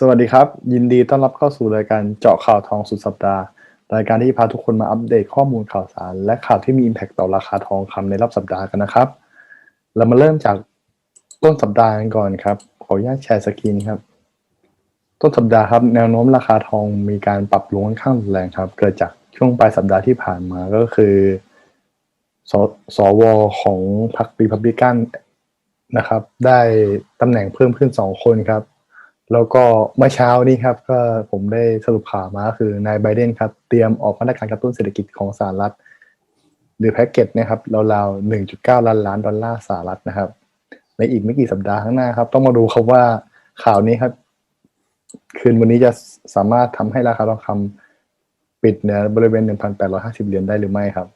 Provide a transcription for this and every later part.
สวัสดีครับ ยินดีต้อนรับเข้าสู่รายการเจาะข่าวทองสุดสัปดาห์ รายการที่พาทุกคนมาอัปเดตข้อมูลข่าวสาร และข่าวที่มี Impact ต่อราคาทองคำในรอบสัปดาห์กันนะครับ เรามาเริ่มจากต้นสัปดาห์กันก่อนครับ ขออนุญาตแชร์สกรีนครับ ต้นสัปดาห์ครับแนวโน้มราคาทองมีการปรับลงค่อนข้างแรงครับ เกิดจากช่วงปลายสัปดาห์ที่ผ่านมาก็คือสสวของพรรครีพับลิกันนะครับ ได้ตำแหน่งเพิ่มขึ้นสองคนครับ แล้วก็เมื่อเช้านี้ครับก็ผมได้สรุปข่าวมาก็คือนายไบเดนครับ เตรียมออกมาตรการกระตุ้นเศรษฐกิจของสหรัฐ หรือแพ็กเกจนะครับราวๆ1.9 ล้านล้านดอลลาร์สหรัฐนะครับ ในอีกไม่กี่สัปดาห์ข้างหน้าครับ ต้องมาดูครับว่าข่าวนี้ครับ คืนวันนี้จะสามารถทำให้ราคาทองคำปิดเหนือบริเวณ 1,850 เหรียญได้หรือไม่ครับ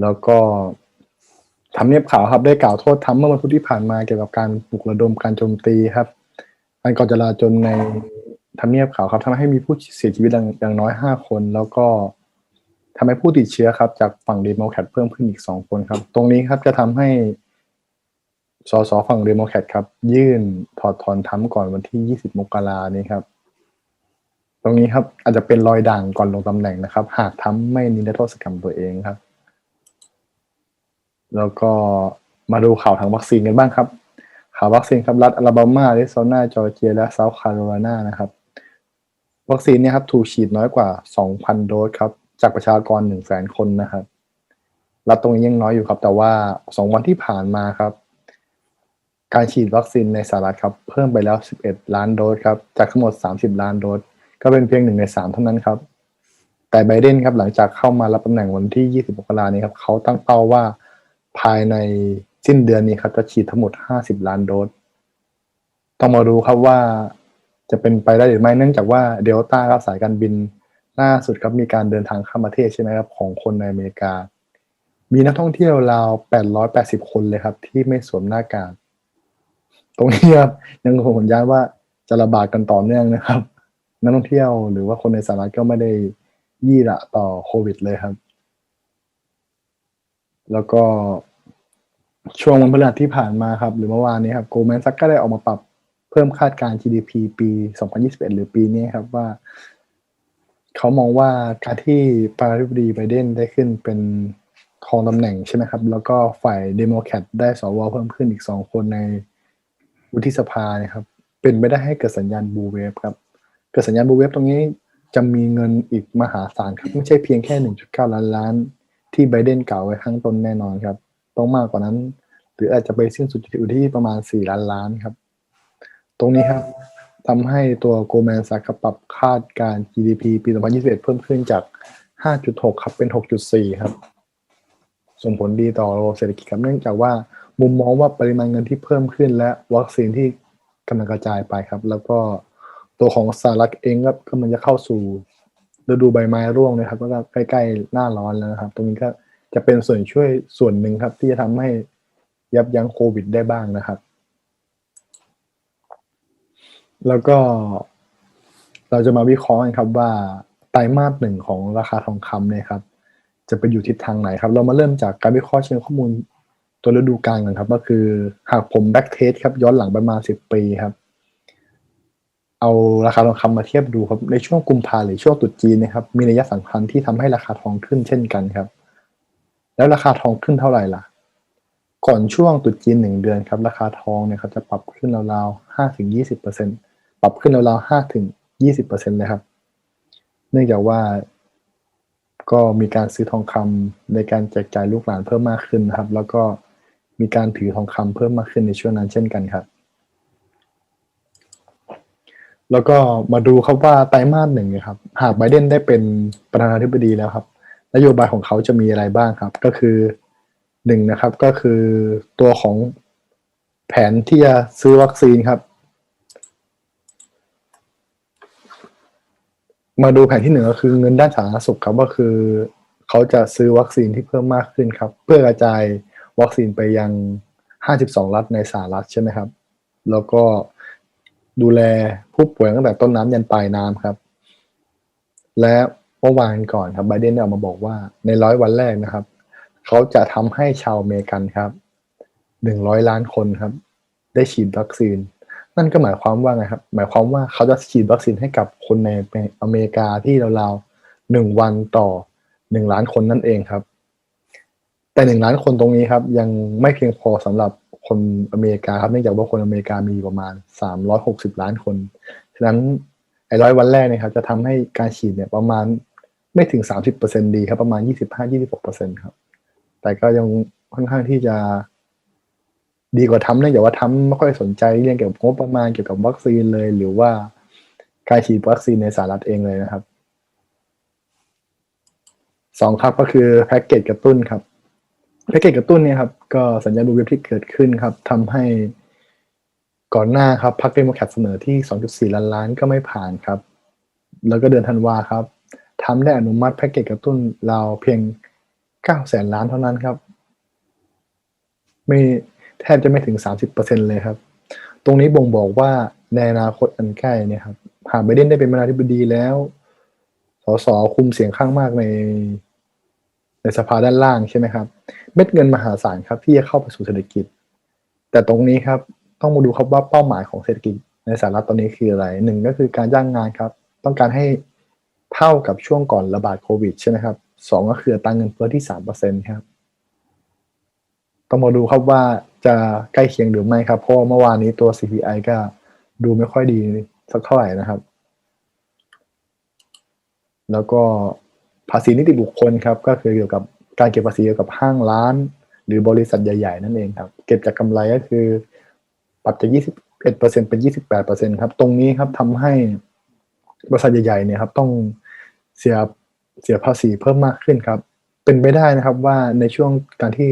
แล้วก็ทำเนียบข่าวครับได้กล่าวโทษทำเมื่อวันพุธที่ผ่านมาเกี่ยวกับการปลุกระดมการโจมตีครับ การก่อจลาจลในทำเนียบขาวครับทำให้มีผู้เสียชีวิตอย่างน้อย5คน แล้วก็ทำให้ผู้ติดเชื้อครับ จากฝั่งเดโมแครตเพิ่มขึ้นอีก2คนครับ ตรงนี้ครับจะทำให้สสฝั่งเดโมแครตครับ ยื่นถอดถอนทำก่อนวันที่20มกรานี้ครับ ตรงนี้ครับอาจจะเป็นรอยด่างก่อนลงตำแหน่งนะครับ หากทำไม่นิรโทษกรรมตัวเองครับ แล้วก็มาดูข่าวทางวัคซีนกันบ้างครับ ข่าวัคซีนครับรัฐอลาบามาอาริโซนาจอร์เจีย และเซาท์แคโรไลนานะครับ วัคซีนเนี่ยครับถูกฉีดน้อยกว่า 2,000 โดสครับ จากประชากร 100,000 คนนะครับ รัฐตรงนี้ยังน้อยอยู่ครับ แต่ว่า 2 วันที่ผ่านมาครับ การฉีดวัคซีนในสหรัฐครับ เพิ่มไปแล้ว 11 ล้านโดสครับ จากทั้งหมด 30 ล้านโดส ก็เป็นเพียงหนึ่งในสามเท่านั้นครับ แต่ไบเดนครับหลังจากเข้ามารับตำแหน่งวันที่ 20มกรานี้ครับเขาตั้งเป้าว่าภายใน สิ้นเดือนนี้ครับจะฉีดทั้งหมด 50 ล้านโดส ต้องมาดูครับว่าจะเป็นไปได้หรือไม่เนื่องจากว่าเดลต้าครับสายการบินล่าสุดครับมีการเดินทางข้ามประเทศใช่ไหมครับของคนในอเมริกา มีนักท่องเที่ยวราว 880 คนเลยครับ ที่ไม่สวมหน้ากากตรงนี้ครับยังคงผลย้านว่าจะระบาดกันต่อเนื่องนะครับ นักท่องเที่ยวหรือว่าคนในสหรัฐก็ไม่ได้ยี่ระต่อโควิดเลยครับ แล้วก็ ช่วงวันพฤหัสที่ผ่านมาครับ หรือเมื่อวานนี้ครับโกลแมนซักก็ได้ออกมาปรับเพิ่มคาดการณ์ GDP ปี 2021 หรือปีนี้ครับว่า เขามองว่าการที่ประธานาธิบดีไบเดนได้ขึ้นเป็นครองตำแหน่งใช่ไหมครับ แล้วก็ฝ่ายเดโมแครตได้สวเพิ่มขึ้นอีกสองคนในวุฒิสภานะครับ เป็นไปได้ให้เกิดสัญญาณบูเวฟครับ เกิดสัญญาณบูเวฟตรงนี้จะมีเงินอีกมหาศาลครับ ไม่ใช่เพียงแค่ 1.9 ล้านล้าน ที่ไบเดนกล่าวไว้ข้างต้นแน่นอนครับ ต้องมากกว่านั้น หรืออาจจะไปสิ้นสุดอยู่ที่ประมาณ 4 ล้านล้านครับ ตรงนี้ครับทำให้ตัวโกลแมนซักปรับคาดการ GDP ปี 2021 เพิ่มขึ้นจาก 5.6 ครับเป็น 6.4 ครับ ส่งผลดีต่อระบบเศรษฐกิจครับเนื่องจากว่ามุมมองว่าปริมาณเงินที่เพิ่มขึ้น และวัคซีนที่กำลังกระจายไปครับ แล้วก็ตัวของสหรัฐเองก็กำลังจะเข้าสู่ฤดูใบไม้ร่วงนะครับ ก็ใกล้ๆหน้าร้อนแล้วนะครับ ตรงนี้ก็ จะเป็นส่วนช่วยส่วนหนึ่งครับ ที่จะทำให้ยับยั้งโควิดได้บ้างนะครับ แล้วก็เราจะมาวิเคราะห์กันครับว่าไตรมาสหนึ่งของราคาทองคำเนี่ยครับ จะไปอยู่ทิศทางไหนครับ เรามาเริ่มจากการวิเคราะห์เชิงข้อมูลตัวฤดูกาลกันครับ ก็คือหากผมแบ็กเทสครับ ย้อนหลังประมาณสิบปีครับ เอาราคาทองคำมาเทียบดูครับในช่วงกุมภาหรือช่วงตรุษจีนนะครับ มีนัยสำคัญที่ทำให้ราคาทองขึ้นเช่นกันครับ แล้วราคาทองขึ้นเท่าไหร่ล่ะ ก่อนช่วงตรุษจีนหนึ่งเดือนครับ ราคาทองเนี่ยครับจะปรับขึ้นราวๆห้าถึงยี่สิบเปอร์เซ็นปรับขึ้นราวๆห้าถึงยี่สิบเปอร์เซ็นเลยครับ เนื่องจากว่าก็มีการซื้อทองคำในการแจกจ่ายลูกหลานเพิ่มมากขึ้นนะครับ แล้วก็มีการถือทองคำเพิ่มมากขึ้นในช่วงนั้นเช่นกันครับ แล้วก็มาดูครับว่าไตรมาสหนึ่งครับ หากไบเดนได้เป็นประธานาธิบดีแล้วครับ นโยบายของเขาจะมีอะไรบ้างครับ ก็คือหนึ่งนะครับก็คือตัวของแผนที่จะซื้อวัคซีนครับ มาดูแผนที่หนึ่งก็คือเงินด้านสาธารณสุขครับก็คือเขาจะซื้อวัคซีนที่เพิ่มมากขึ้นครับ เพื่อกระจายวัคซีนไปยัง 52 รัฐในสหรัฐใช่ไหมครับ แล้วก็ดูแลผู้ป่วยตั้งแต่ต้นน้ำยันปลายน้ำครับ และ มื่อวานก่อนครับไบเดนได้ออกมาบอกว่าในร้อยวันแรกนะครับ เขาจะทำให้ชาวอเมริกันครับ100ล้านคนครับ ได้ฉีดวัคซีน นั่นก็หมายความว่าไงครับ หมายความว่าเขาจะฉีดวัคซีนให้กับคนในอเมริกาที่ราวๆหนึ่งวันต่อหนึ่งล้านคนนั่นเองครับ แต่หนึ่งล้านคนตรงนี้ครับ ยังไม่เพียงพอสำหรับคนอเมริกาครับเนื่องจากว่าคนอเมริกามีประมาณสามร้อยหกสิบล้านคน ฉะนั้นไอ้ร้อยวันแรกเนี่ยครับ จะทำให้การฉีดเนี่ยประมาณ ไม่ถึงสามสิบเปอร์เซ็นดีครับประมาณยี่สิบห้ายี่สิบหกเปอร์เซ็นครับ แต่ก็ยังค่อนข้างที่จะดีกว่าทำเนื่องจากว่าทำไม่ค่อยสนใจเรื่องเกี่ยวกับงบประมาณเกี่ยวกับวัคซีนเลย หรือว่าการฉีดวัคซีนในสหรัฐเองเลยนะครับสองครับก็คือแพ็กเกจกระตุ้นครับแพ็กเกจกระตุ้นเนี่ยครับก็สัญญาณบูเว็บที่เกิดขึ้นครับทำให้ก่อนหน้าครับพรรคเดโมแครตเสนอที่ 2.4 ล้านล้านก็ไม่ผ่านครับ แล้วก็เดือนธันวาครับ ทำได้อนุมัติแพ็กเกจกระตุ้นเราเพียง9แสนล้านเท่านั้นครับ ไม่แทบจะไม่ถึง 30%เลยครับ ตรงนี้บ่งบอกว่าในอนาคตอันใกล้เนี่ยครับหากไบเดนได้เป็นประธานาธิบดีแล้ว สสคุมเสียงข้างมากในในสภาด้านล่างใช่ไหมครับ เม็ดเงินมหาศาลครับที่จะเข้าไปสู่เศรษฐกิจ แต่ตรงนี้ครับต้องมาดูครับว่าเป้าหมายของเศรษฐกิจในสหรัฐตอนนี้คืออะไรหนึ่งก็คือการจ้างงานครับ ต้องการให้ เท่ากับช่วงก่อนระบาดโควิดใช่ไหมครับสองก็คืออัตราเงินเฟ้อที่สามเปอร์เซ็นครับต้องมาดูครับว่าจะใกล้เคียงหรือไม่ครับ เพราะเมื่อวานนี้ตัว CPI ก็ดูไม่ค่อยดีสักเท่าไหร่นะครับ แล้วก็ภาษีนิติบุคคลครับก็คือเกี่ยวกับการเก็บภาษีเกี่ยวกับห้างร้าน หรือบริษัทใหญ่ ๆ นั่นเองครับ เก็บจากกำไรก็คือปรับจาก 21%เป็น 28%ครับ ตรงนี้ครับทำให้ บริษัทใหญ่ๆเนี่ยครับต้องเสียเสียภาษีเพิ่มมากขึ้นครับ เป็นไปได้นะครับว่าในช่วงการที่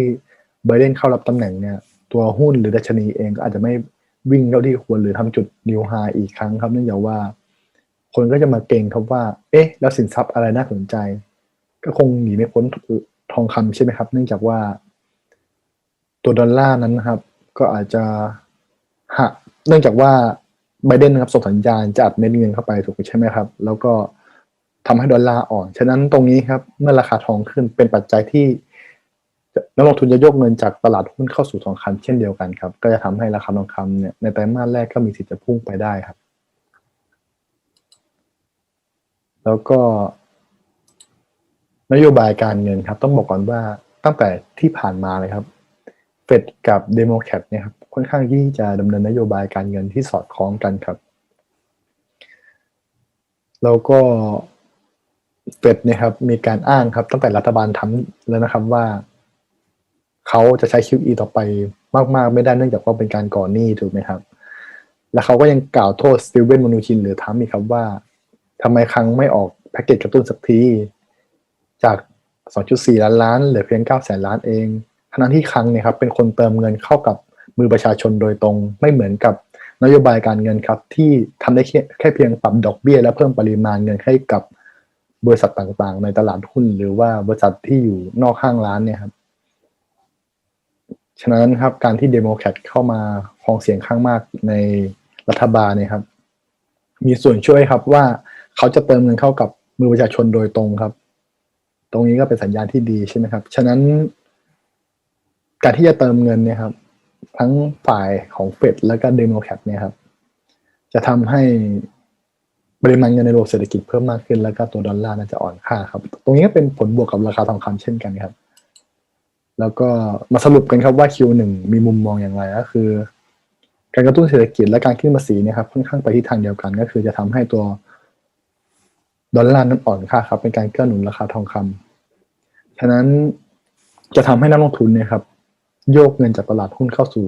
ไบเดนเข้ารับตำแหน่งเนี่ยตัวหุ้นหรือดัชนีเองก็อาจจะไม่วิ่งเท่าที่ควรหรือทำจุดนิวไฮอีกครั้งครับเนื่องจากว่า คนก็จะมาเก่งครับว่า เอ๊ะ แล้วสินทรัพย์อะไรน่าสนใจ ก็คงหนีไม่พ้นทองคำใช่ไหมครับ เนื่องจากว่า ตัวดอลลาร์นั้นนะครับ ก็อาจจะหักเนื่องจากว่า ไบเดนนะครับส่งสัญญาณจะอัดเม็ดเงินเข้าไปถูกใช่ไหมครับ แล้วก็ทำให้ดอลลาร์อ่อน ฉะนั้นตรงนี้ครับ เมื่อราคาทองขึ้นเป็นปัจจัยที่นักลงทุนจะยกเงินจากตลาดหุ้นเข้าสู่ทองคำเช่นเดียวกันครับ ก็จะทำให้ราคาทองคำเนี่ยในไตรมาสแรกก็มีสิทธิ์จะพุ่งไปได้ครับ แล้วก็ นโยบายการเงินครับ ต้องบอกก่อนว่าตั้งแต่ที่ผ่านมาเลยครับ เฟดกับเดโมแครตเนี่ยครับ ค่อนข้างที่จะดำเนินนโยบายการเงินที่สอดคล้องกันครับ แล้วก็เฟดเนี่ยครับมีการอ้างครับตั้งแต่รัฐบาลทำแล้วนะครับว่าเขาจะใช้ QE ต่อไปมาก ๆ ไม่ได้เนื่องจากว่าเป็นการก่อหนี้ถูกไหมครับ แล้วเขาก็ยังกล่าวโทษสตีเวนมนูชินหรือทัมอีกครับว่าทำไมครั้งไม่ออกแพ็กเกจกระตุ้นสักที จาก 2.4 ล้านล้านเหลือเพียง 9 แสนล้านเองทั้งที่ครั้งเนี่ยครับเป็นคนเติมเงินเข้ากับ มือประชาชนโดยตรงไม่เหมือนกับนโยบายการเงินครับ ที่ทำได้แค่แค่เพียงปรับดอกเบี้ย และเพิ่มปริมาณเงินให้กับบริษัทต่างๆ ในตลาดหุ้นหรือว่าบริษัทที่อยู่นอกห้างร้านเนี่ยครับฉะนั้นครับการที่เดโมแครตเข้ามาครองเสียงข้างมากในรัฐบาลเนี่ยครับ มีส่วนช่วยครับว่าเขาจะเติมเงินเข้ากับมือประชาชนโดยตรงครับ ตรงนี้ก็เป็นสัญญาณที่ดีใช่ไหมครับ ฉะนั้น การที่จะเติมเงินเนี่ยครับ ทั้งฝ่ายของเฟดและก็เดโมแครตเนี่ยครับ จะทำให้ปริมาณเงินในระบบเศรษฐกิจเพิ่มมากขึ้นแล้วก็ตัวดอลลาร์น่าจะอ่อนค่าครับ ตรงนี้ก็เป็นผลบวกกับราคาทองคำเช่นกันครับ แล้วก็มาสรุปกันครับว่า Q1 มีมุมมองอย่างไรก็คือ การกระตุ้นเศรษฐกิจและการขึ้นภาษีเนี่ยครับค่อนข้างไปที่ทางเดียวกันก็คือจะทำให้ตัวดอลลาร์นั้นอ่อนค่าครับเป็นการเกื้อหนุนราคาทองคำฉะนั้นจะทำให้นักลงทุนเนี่ยครับ โยกเงินจากตลาดหุ้นเข้าสู่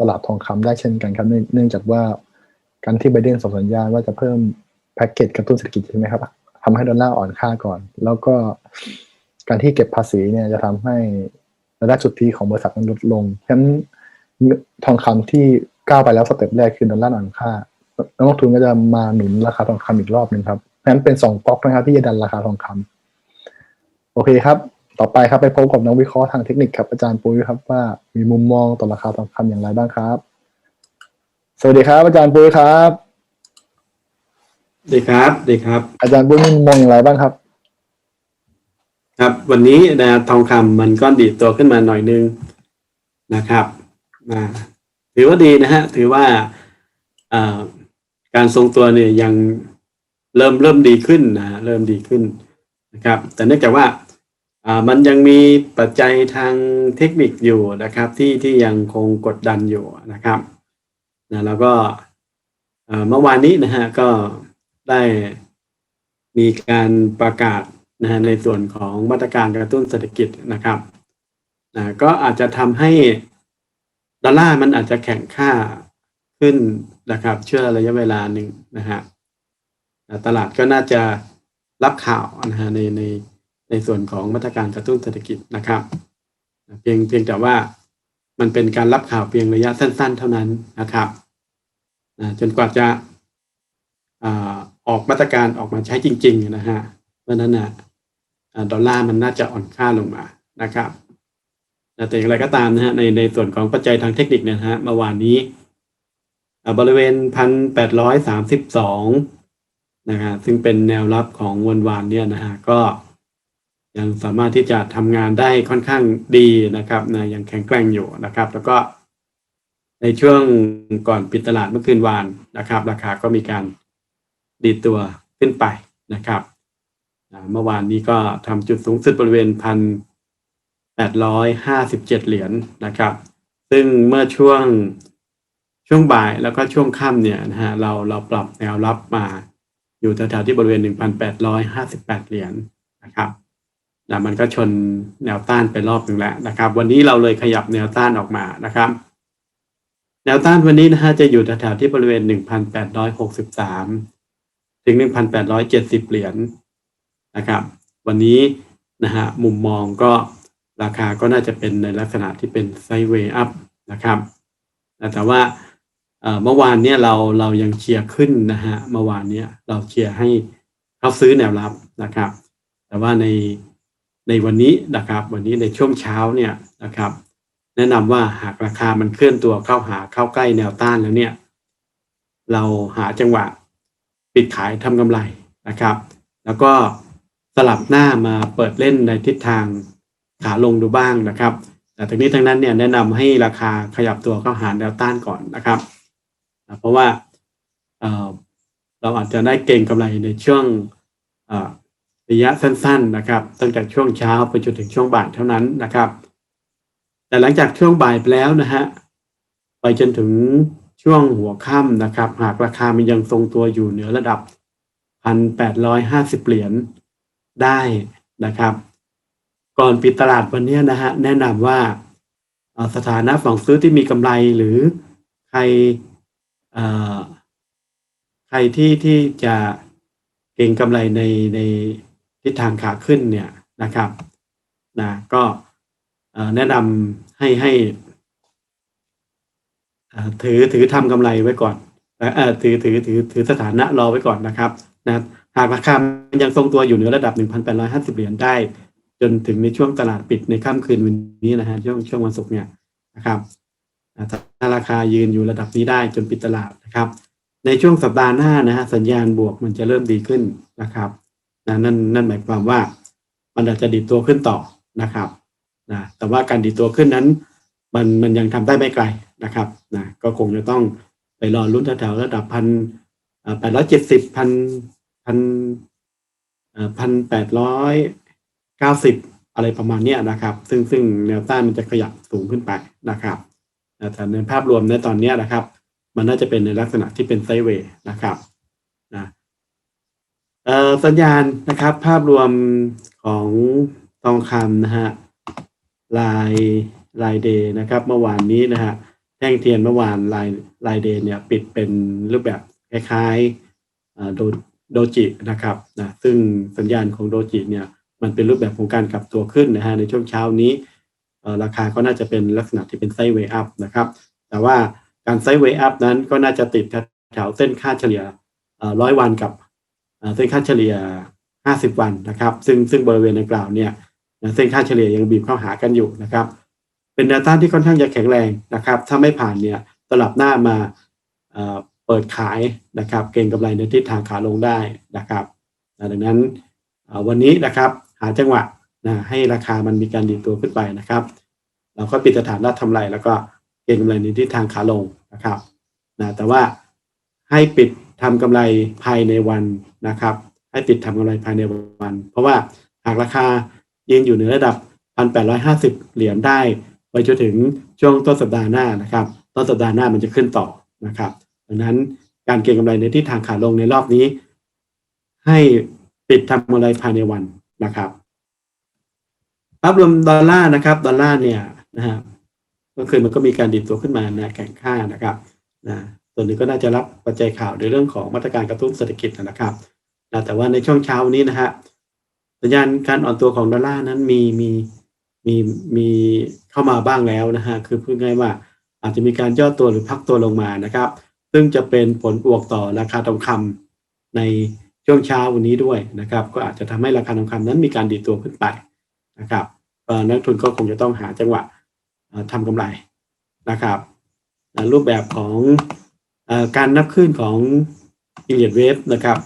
ตลาดทองคำได้เช่นกันครับเนื่องจากว่าการที่ไบเดนส่งสัญญาณว่าจะเพิ่มแพ็กเกจกระตุ้นเศรษฐกิจใช่ไหมครับทำให้ดอลลาร์อ่อนค่าก่อน แล้วก็การที่เก็บภาษีเนี่ยจะทำให้รายได้สุทธิของบริษัทมันลดลงฉะนั้นทองคำที่ก้าวไปแล้วสเต็ปแรกคือดอลลาร์อ่อนค่านักลงทุนก็จะมาหนุนราคาทองคำอีกรอบหนึ่งครับนั้นเป็นสองก๊อกนะครับที่จะดันราคาทองคำโอเคครับ ต่อไปครับไปพบกับนักวิเคราะห์ทางเทคนิคครับอาจารย์ปุ้ยครับว่ามีมุมมองต่อราคาทองคำอย่างไรบ้างครับ สวัสดีครับ อาจารย์ปุ้ยครับดีครับดีครับ อาจารย์ปุ้ยมีมุมมองอย่างไรบ้างครับ ครับ วันนี้นะทองคำมันก็ดีดตัวขึ้นมาหน่อยนึงนะครับอ่าถือว่าดีนะฮะถือว่าอ่าการทรงตัวเนี่ยยังเริ่มเริ่มดีขึ้นนะเริ่มดีขึ้นนะครับ แต่เนื่องจากว่าอ่า มันยังมีปัจจัยทางเทคนิคอยู่นะครับที่ที่ยังคงกดดันอยู่นะครับนะแล้วก็เมื่อวานนี้นะฮะก็ได้มีการประกาศนะฮะในส่วนของมาตรการกระตุ้นเศรษฐกิจนะครับนะก็อาจจะทำให้ดอลลาร์มันอาจจะแข็งค่าขึ้นนะครับเชั่วระยะเวลาหนึ่งนะฮะตลาดก็น่าจะรับข่าวนะฮะในใน ในส่วนของมาตรการกระตุ้นเศรษฐกิจนะครับ เพียงเพียงแต่ว่ามันเป็นการรับข่าวเพียงระยะสั้น ๆ เท่านั้นนะครับจนกว่าจะออกมาตรการออกมาใช้จริง ๆ นะฮะเพราะนั้นนะดอลลาร์มันน่าจะอ่อนค่าลงมานะครับแต่อย่างไรก็ตามนะฮะในในส่วนของปัจจัยทางเทคนิคนะฮะเมื่อวานนี้บริเวณพันแปดร้อยสามสิบสองนะฮะซึ่งเป็นแนวรับของวันวานเนี่ยนะฮะก็ ยังสามารถที่จะทำงานได้ค่อนข้างดีนะครับนะยังแข็งแกร่งอยู่นะครับ แล้วก็ ในช่วงก่อนปิดตลาดเมื่อคืนวานนะครับ ราคาก็มีการดีตัวขึ้นไปนะครับเมื่อวานนี้ก็ทำจุดสูงสุดบริเวณพันแปดร้อยห้าสิบเจ็ดเหรียญนะครับ ซึ่งเมื่อช่วงช่วงบ่ายแล้วก็ช่วงค่ำเนี่ยนะฮะเราเราปรับแนวรับมาอยู่แถวๆที่บริเวณหนึ่งพันแปดร้อยห้าสิบแปดเหรียญนะครับ นะมันก็ชนแนวต้านไปรอบหนึ่งแล้วนะครับ วันนี้เราเลยขยับแนวต้านออกมานะครับ แนวต้านวันนี้นะฮะจะอยู่แถวๆที่บริเวณ 1,863 ถึง 1,870 เหรียญนะครับ วันนี้นะฮะมุมมองก็ราคาก็น่าจะเป็นในลักษณะที่เป็นไซด์เวย์อัพนะครับแต่ว่าเมื่อวานเนี่ยเราเรายังเชียร์ขึ้นนะฮะเมื่อวานเนี้ยเราเชียร์ให้เขาซื้อแนวรับนะครับ แต่ว่าใน ในวันนี้นะครับ วันนี้ในช่วงเช้าเนี่ยนะครับ แนะนำว่าหากราคามันเคลื่อนตัวเข้าหาเข้าใกล้แนวต้านแล้วเนี่ย เราหาจังหวะปิดขายทำกำไรนะครับ แล้วก็สลับหน้ามาเปิดเล่นในทิศทางขาลงดูบ้างนะครับ แต่ทั้งนี้ทั้งนั้นเนี่ยแนะนำให้ราคาขยับตัวเข้าหาแนวต้านก่อนนะครับ เพราะว่าเอ่อเราอาจจะได้เก่งกำไรในช่วง ระยะสั้นๆนะครับ ตั้งแต่ช่วงเช้าไปจนถึงช่วงบ่ายเท่านั้นนะครับ แต่หลังจากช่วงบ่ายไปแล้วนะฮะไปจนถึงช่วงหัวค่ำนะครับ หากราคามันยังทรงตัวอยู่เหนือระดับพันแปดร้อยห้าสิบเหรียญได้นะครับ ก่อนปิดตลาดวันนี้นะฮะแนะนำว่าสถานะฝั่งซื้อที่มีกำไรหรือใครใครที่ที่จะเก็งกำไรในใน ทิศทางขาขึ้นเนี่ยนะครับนะก็แนะนำให้ให้ถือถือทำกำไรไว้ก่อนเอ่อเอ่อถือถือถือถือสถานะรอไว้ก่อนนะครับนะหากราคายังทรงตัวอยู่เหนือระดับ 1,850 เหรียญได้ จนถึงในช่วงตลาดปิดในค่ำคืนวันนี้นะฮะช่วงช่วงวันศุกร์เนี่ยนะครับถ้าราคายืนอยู่ระดับนี้ได้จนปิดตลาดนะครับ ในช่วงสัปดาห์หน้านะฮะสัญญาณบวกมันจะเริ่มดีขึ้นนะครับ นะนั่นนั่นหมายความว่า มันอาจจะดีดตัวขึ้นต่อนะครับนะแต่ว่าการดีดตัวขึ้นนั้น มันมันยังทำได้ไม่ไกลนะครับนะก็คงจะต้องไปรอลุ้นแถวๆระดับพันแปดร้อยเจ็ดสิบพันพันพันแปดร้อยเก้าสิบอะไรประมาณนี้นะครับ ซึ่งซึ่งแนวต้านมันจะขยับสูงขึ้นไปนะครับแต่ในภาพรวมในตอนนี้นะครับ มันน่าจะเป็นในลักษณะที่เป็นไซเวย์นะครับ สัญญาณนะครับ ภาพรวมของทองคำนะฮะลายลายเดย์นะครับ เมื่อวานนี้นะฮะแท่งเทียนเมื่อวานลายลายเดย์เนี่ยปิดเป็นรูปแบบคล้ายๆโดโดจินะครับนะซึ่งสัญญาณของโดจิเนี่ยมันเป็นรูปแบบของการกลับตัวขึ้นนะฮะในช่วงเช้านี้ราคาก็น่าจะเป็นลักษณะที่เป็นไซด์เวย์อัพนะครับ แต่ว่าการไซด์เวย์อัพนั้นก็น่าจะติดแถวเส้นค่าเฉลี่ยร้อยวันกับ เส้นค่าเฉลี่ย 50 วันนะครับ ซึ่งซึ่งบริเวณดังกล่าวเนี่ยเส้นค่าเฉลี่ยยังบีบเข้าหากันอยู่นะครับ เป็นแนวต้านที่ค่อนข้างจะแข็งแรงนะครับ ถ้าไม่ผ่านเนี่ยสลับหน้ามาเปิดขายนะครับ เก็งกำไรในทิศทางขาลงได้นะครับดังนั้นวันนี้นะครับหาจังหวะนะให้ราคามันมีการดีตัวขึ้นไปนะครับ เราก็ปิดสถานะทำไรแล้วก็เก็งกำไรในทิศทางขาลงนะครับนะแต่ว่าให้ปิด ทำกำไรภายในวันนะครับ ให้ปิดทำกำไรภายในวัน เพราะว่าหากราคายืนอยู่เหนือระดับ 1,850 เหรียญได้ไปจนถึงช่วงต้นสัปดาห์หน้านะครับ ต้นสัปดาห์หน้ามันจะขึ้นต่อนะครับ ดังนั้นการเก็งกำไรในทิศทางขาลงในรอบนี้ ให้ปิดทำกำไรภายในวันนะครับภาพรวมดอลลาร์นะครับดอลลาร์เนี่ยนะฮะเมื่อคืนมันก็มีการดิดตัวขึ้นมานะแข่งค่านะครับนะ ส่วนหนึ่งก็น่าจะรับปัจจัยข่าวในเรื่องของมาตรการกระตุ้นเศรษฐกิจนะครับนะแต่ว่าในช่วงเช้านี้นะฮะสัญญาณการอ่อนตัวของดอลลาร์นั้นมีมีมีมีเข้ามาบ้างแล้วนะฮะคือพูดง่ายว่าอาจจะมีการย่อตัวหรือพักตัวลงมานะครับ ซึ่งจะเป็นผลบวกต่อราคาทองคำในช่วงเช้าวันนี้ด้วยนะครับ ก็อาจจะทำให้ราคาทองคำนั้นมีการดีตัวขึ้นไปนะครับนักทุนก็คงจะต้องหาจังหวะเอ่อทำกำไรนะครับรูปแบบของ การนับขึ้นของอิเลียดเวฟนะครับ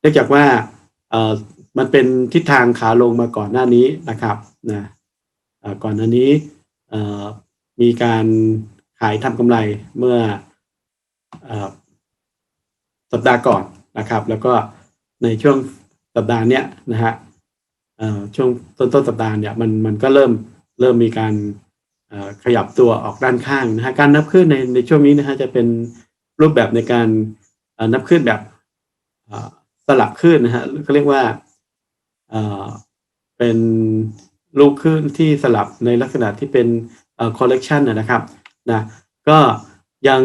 เนื่องจากว่ามันเป็นทิศทางขาลงมาก่อนหน้านี้นะครับนะก่อนหน้านี้มีการขายทำกำไรเมื่ออสัปดาห์ก่อนนะครับ แล้วก็ในช่วงสัปดาห์เนี้ยนะฮะช่วงต้นต้นสัปดาห์เนี่ยมันมันก็เริ่มเริ่มมีการ ขยับตัวออกด้านข้างนะฮะการนับขึ้นในในช่วงนี้นะฮะจะเป็นรูปแบบในการนับขึ้นแบบสลับขึ้นนะฮะเขาเรียกว่าเป็นลูกขึ้นที่สลับในลักษณะที่เป็นเอ่อ collection นนะครับนะก็ยัง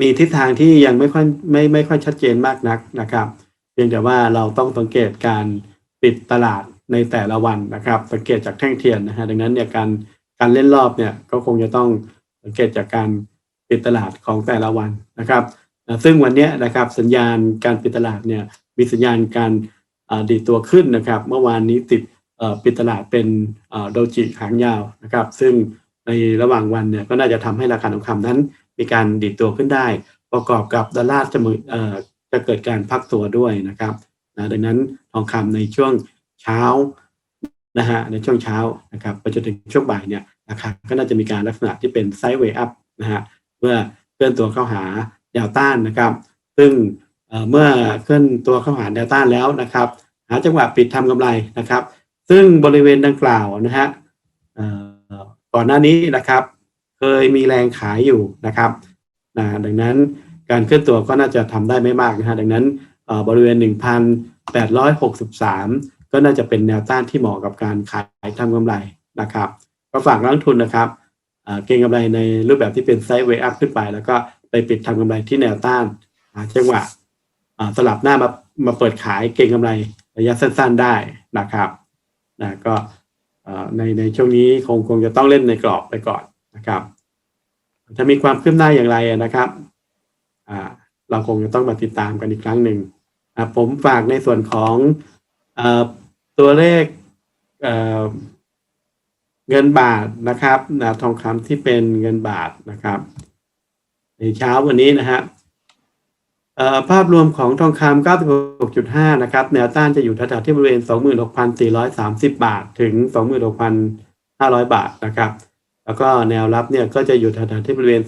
มีทิศทางที่ยังไม่ค่อยไม่ไม่ค่อยชัดเจนมากนักนะครับเพียงแต่ว่าเราต้องสังเกตการปิดตลาดในแต่ละวันนะครับ สังเกตจากแท่งเทียนนะฮะดังนั้นเนี่ยการ การเล่นรอบเนี่ยก็คงจะต้องสังเกตจากการปิดตลาดของแต่ละวันนะครับซึ่งวันนี้นะครับสัญญาณการปิดตลาดเนี่ยมีสัญญาณการดีตัวขึ้นนะครับ เมื่อวานนี้ติดปิดตลาดเป็นโดจิหางยาวนะครับ ซึ่งในระหว่างวันเนี่ยก็น่าจะทำให้ราคาทองคำนั้น มีการดีตัวขึ้นได้ ประกอบกับดอลลาร์จะมือเอ่อจะเกิดการพักตัวด้วยนะครับดังนั้นทองคำในช่วงเช้า นะฮะในช่วงเช้านะครับไปจนถึงช่วงบ่ายเนี่ยราคาก็น่าจะมีการลักษณะที่เป็นไซด์เวย์อัพนะฮะเพื่อเคลื่อนตัวเข้าหาแนวต้านนะครับ ซึ่งเมื่อเคลื่อนตัวเข้าหาแนวต้านแล้วนะครับ หาจังหวะปิดทำกำไรนะครับ ซึ่งบริเวณดังกล่าวนะฮะก่อนหน้านี้นะครับ เคยมีแรงขายอยู่นะครับนะดังนั้นการเคลื่อนตัวก็น่าจะทำได้ไม่มากนะฮะดังนั้นเอ่อบริเวณ 1,863 ก็น่าจะเป็นแนวต้านที่เหมาะกับการขายทำกำไรนะครับ ก็ฝากนักทุนนะครับเอ่อเก็งกำไรในรูปแบบที่เป็นไซด์เวย์อัพขึ้นไป แล้วก็ไปปิดทำกำไรที่แนวต้านจังหวะสลับหน้ามามาเปิดขายเก็งกำไรระยะสั้นๆได้นะครับนะก็ในในช่วงนี้คงคงจะต้องเล่นในกรอบไปก่อนนะครับ ถ้ามีความคืบหน้าอย่างไรนะครับเราคงจะต้องมาติดตามกันอีกครั้งหนึ่งผมฝากในส่วนของ ตัวเลขเเงินบาทนะครับนะทองคำที่เป็นเงินบาทนะครับ ในเช้าวันนี้นะฮะภาพรวมของทองคำ96.5 นะครับ แนวต้านจะอยู่แถวๆที่บริเวณ 26,430 บาทถึง 26,500 บาทนะครับ แล้วก็แนวรับเนี่ยก็จะอยู่แถวๆที่บริเวณ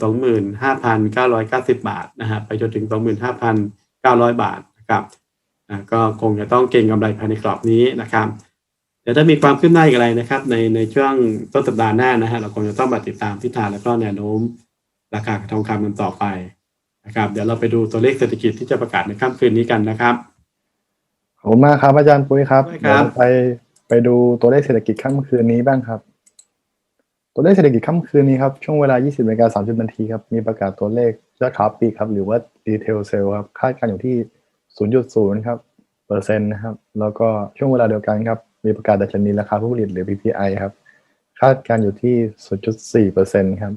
25,990 บาทนะฮะไปจนถึง 25,900 บาทนะครับ ก็คงจะต้องเก็งกำไรภายในกรอบนี้นะครับเดี๋ยวถ้ามีความคืบหน้าอย่างไรนะครับ ในในช่วงต้นสัปดาห์หน้านะฮะเราคงจะต้องมาติดตามทิศทางแล้วก็แนวโน้มราคาทองคำกันต่อไปนะครับ เดี๋ยวเราไปดูตัวเลขเศรษฐกิจที่จะประกาศในค่ำคืนนี้กันนะครับขอบคุณมากครับอาจารย์ปุ้ยครับได้ครับเดี๋ยวไปไปดูตัวเลขเศรษฐกิจค่ำคืนนี้บ้างครับ ตัวเลขเศรษฐกิจค่ำคืนนี้ครับช่วงเวลา 20นาฬิกา30นาทีครับมีประกาศตัวเลขยอดขายปลีกครับหรือว่าดีเทลเซลครับคาดการณ์อยู่ที่ 0.0ครับเปอร์เซ็นต์นะครับ แล้วก็ช่วงเวลาเดียวกันครับ มีประกาศดัชนีราคาผู้ผลิตหรือ PPI ครับ คาดการอยู่ที่ 0.4เปอร์เซ็นต์ครับ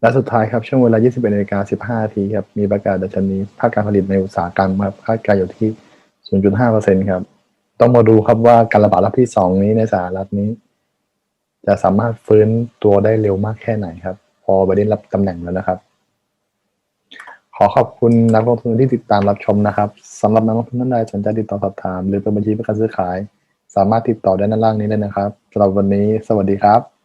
และสุดท้ายครับ ช่วงเวลา 21นาฬิกา15นาทีครับ มีประกาศดัชนีภาคการผลิตในอุตสาหกรรมครับ คาดการอยู่ที่ 0.5เปอร์เซ็นต์ครับ ต้องมาดูครับว่าการระบาดรอบที่สองนี้ในสหรัฐนี้ จะสามารถฟื้นตัวได้เร็วมากแค่ไหนครับ พอไบเดนรับตำแหน่งแล้วนะครับ ขอขอบคุณนักลงทุนที่ติดตามรับชมนะครับสำหรับนักลงทุนท่านใดสนใจติดต่อสอบถาม หรือเป็นบัญชีเพื่อการซื้อขาย สามารถติดต่อได้ด้านล่างนี้ได้นะครับสำหรับวันนี้ สวัสดีครับ